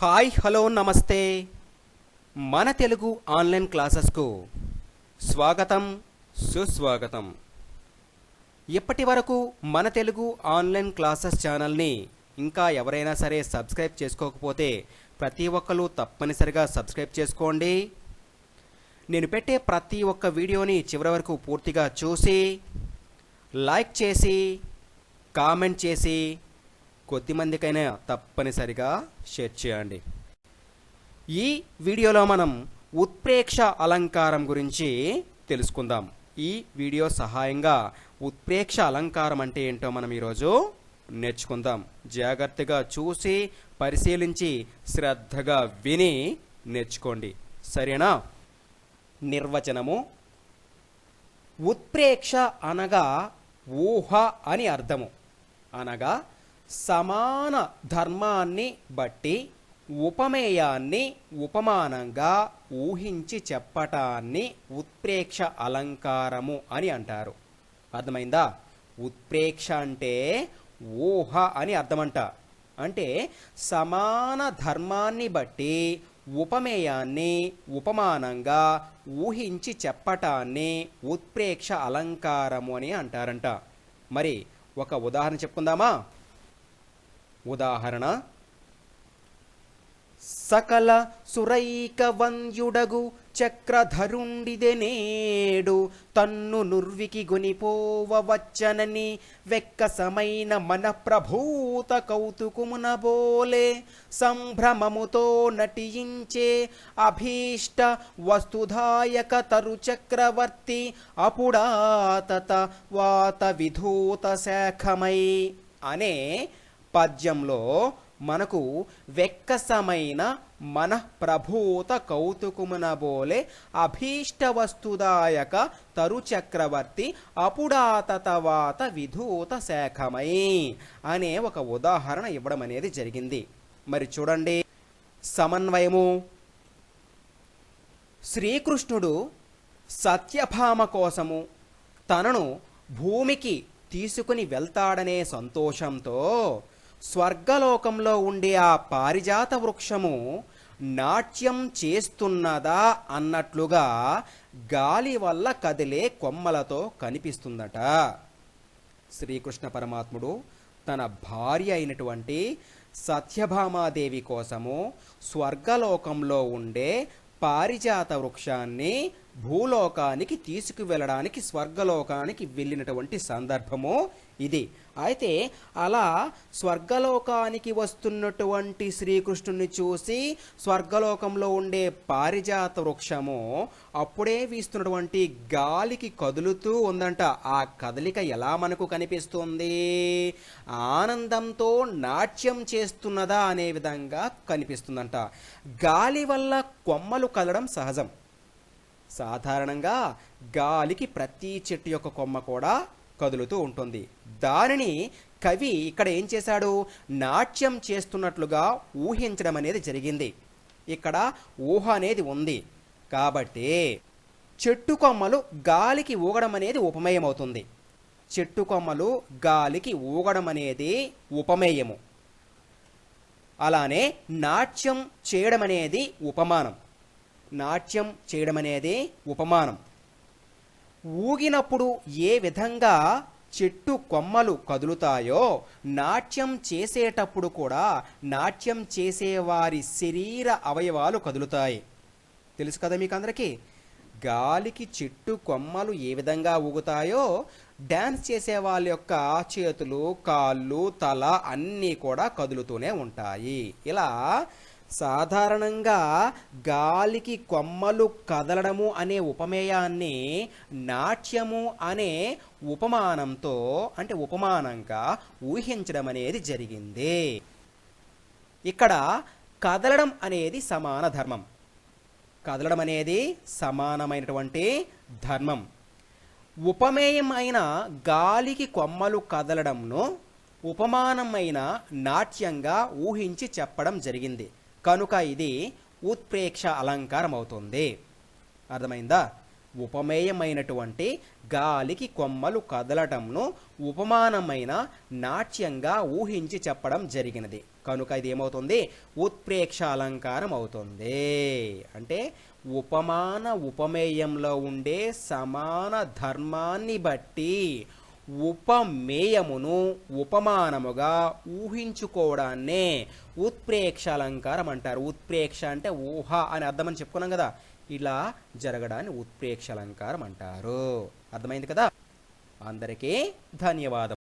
Hi hello నమస్తే. మన Telugu online క్లాసెస్కు స్వాగతం సుస్వాగతం. ఇప్పటి వరకు మన తెలుగు ఆన్లైన్ క్లాసెస్ ఛానల్ని ఇంకా ఎవరైనా సరే సబ్స్క్రైబ్ చేసుకోకపోతే ప్రతి ఒక్కరు తప్పనిసరిగా సబ్స్క్రైబ్ చేసుకోండి. నేను పెట్టే ప్రతి ఒక్క వీడియోని చివరి వరకు పూర్తిగా చూసి లైక్ చేసి కామెంట్ చేసి కొద్దిమందికైనా తప్పనిసరిగా షేర్ చేయండి. ఈ వీడియోలో మనం ఉత్ప్రేక్ష అలంకారం గురించి తెలుసుకుందాం. ఈ వీడియో సహాయంగా ఉత్ప్రేక్ష అలంకారం అంటే ఏంటో మనం ఈరోజు నేర్చుకుందాం. జాగ్రత్తగా చూసి పరిశీలించి శ్రద్ధగా విని నేర్చుకోండి. సరేనా? నిర్వచనము ఉత్ప్రేక్ష అనగా ఊహ అని అర్థము. అనగా సమాన ధర్మాన్ని బట్టి ఉపమేయాన్ని ఉపమానంగా ఊహించి చెప్పటాన్ని ఉత్ప్రేక్ష అలంకారము అని అంటారు. అర్థమైందా? ఉత్ప్రేక్ష అంటే ఊహ అని అర్థమంట. అంటే సమాన ధర్మాన్ని బట్టి ఉపమేయాన్ని ఉపమానంగా ఊహించి చెప్పటాన్ని ఉత్ప్రేక్ష అలంకారము అని అంటారంట. మరి ఒక ఉదాహరణ చెప్పుకుందామా? ఉదాహరణ సకల సురైకవంద్యుడగు చక్రధరుండిదే నేడు తన్ను నుర్వికి గునిపోవవచ్చనని వెక్కసమైన మన ప్రభూత కౌతుకుమున బోలే సంభ్రమముతో నటించే అభీష్ట వస్తుధాయక తరు చక్రవర్తి అపుడాతత వాత విధూత శాఖమై అనే పద్యంలో మనకు వెక్కసమైన మనఃప్రభూత కౌతుకుమున బోలే అభీష్టవస్తుదాయక తరుచక్రవర్తి అపుడాతతవాత విధూత శాఖమై అనే ఒక ఉదాహరణ ఇవ్వడం అనేది జరిగింది. మరి చూడండి. సమన్వయము. శ్రీకృష్ణుడు సత్యభామ కోసము తనను భూమికి తీసుకుని వెళ్తాడనే సంతోషంతో స్వర్గలోకంలో ఉండే ఆ పారిజాత వృక్షము నాట్యం చేస్తున్నదా అన్నట్లుగా గాలి వల్ల కదిలే కొమ్మలతో కనిపిస్తుందట. శ్రీకృష్ణ పరమాత్ముడు తన భార్య అయినటువంటి సత్యభామాదేవి కోసము స్వర్గలోకంలో ఉండే పారిజాత వృక్షాన్ని భూలోకానికి తీసుకువెళ్ళడానికి స్వర్గలోకానికి వెళ్ళినటువంటి సందర్భము ఇది. అయితే అలా స్వర్గలోకానికి వస్తున్నటువంటి శ్రీకృష్ణుని చూసి స్వర్గలోకంలో ఉండే పారిజాత వృక్షము అప్పుడే వీస్తున్నటువంటి గాలికి కదులుతూ ఉందంట. ఆ కదలిక ఎలా మనకు కనిపిస్తుంది? ఆనందంతో నాట్యం చేస్తున్నదా అనే విధంగా కనిపిస్తుందంట. గాలి వల్ల కొమ్మలు కదలడం సహజం. సాధారణంగా గాలికి ప్రతి చెట్టు యొక్క కొమ్మ కూడా కదులుతూ ఉంటుంది. దానిని కవి ఇక్కడ ఏం చేశాడు? నాట్యం చేస్తున్నట్లుగా ఊహించడం అనేది జరిగింది. ఇక్కడ ఊహ అనేది ఉంది. కాబట్టి చెట్టు కొమ్మలు గాలికి ఊగడం అనేది ఉపమేయం అవుతుంది చెట్టు కొమ్మలు గాలికి ఊగడం అనేది ఉపమేయము. అలానే నాట్యం చేయడం అనేది ఉపమానం. నాట్యం చేయడం అనేది ఉపమానం. ఊగినప్పుడు ఏ విధంగా చెట్టు కొమ్మలు కదులుతాయో నాట్యం చేసేటప్పుడు కూడా నాట్యం చేసేవారి శరీర అవయవాలు కదులుతాయి. తెలుసు కదా మీకు అందరికీ గాలికి చెట్టు కొమ్మలు ఏ విధంగా ఊగుతాయో డ్యాన్స్ చేసే వాళ్ళ యొక్క చేతులు కాళ్ళు తల అన్నీ కూడా కదులుతూనే ఉంటాయి. ఇలా సాధారణంగా గాలికి కొమ్మలు కదలడము అనే ఉపమేయాన్ని నాట్యము అనే ఉపమానంతో అంటే ఉపమానంగా ఊహించడం అనేది జరిగింది. ఇక్కడ కదలడం అనేది సమాన ధర్మం. కదలడం అనేది సమానమైనటువంటి ధర్మం. ఉపమేయమైన గాలికి కొమ్మలు కదలడంను ఉపమానమైన నాట్యంగా ఊహించి చెప్పడం జరిగింది. కనుక ఇది ఉత్ప్రేక్ష అలంకారం అవుతుంది అర్థమైందా? ఉపమేయమైనటువంటి గాలికి కొమ్మలు కదలటంను ఉపమానమైన నాట్యంగా ఊహించి చెప్పడం జరిగినది. కనుక ఇది ఏమవుతుంది? ఉత్ప్రేక్ష అలంకారం అవుతుంది అంటే ఉపమాన ఉపమేయంలో ఉండే సమాన ధర్మాన్ని బట్టి ఉపమేయమును ఉపమానముగా ఊహించుకోవడాన్నే ఉత్ప్రేక్ష అలంకారం అంటారు ఉత్ప్రేక్ష అంటే ఊహ అని అర్థమని చెప్పుకున్నాం కదా. ఇలా జరగడాన్ని ఉత్ప్రేక్ష అలంకారం అంటారు అర్థమైంది కదా? అందరికీ ధన్యవాదం